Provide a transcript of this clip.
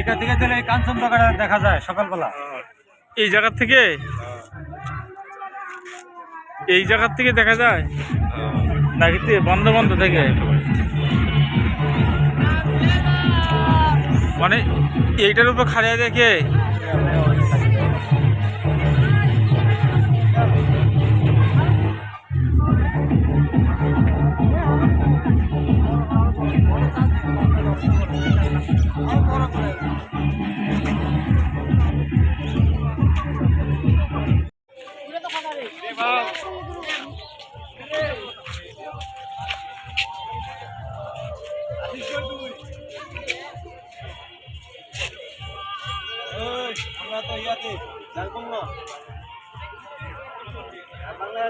এখান থেকে দিলে এই কাঞ্চনজঙ্ঘাটা দেখা যায় সকালবেলা। এই জায়গার থেকে? এই জায়গার থেকে দেখা যায়? নাকি বন্ধ বন্ধ থেকে? মানে এইটার উপর খাড়িয়ে দেখে? আমরা তো ইয়াতে যার বাংলা বাংলা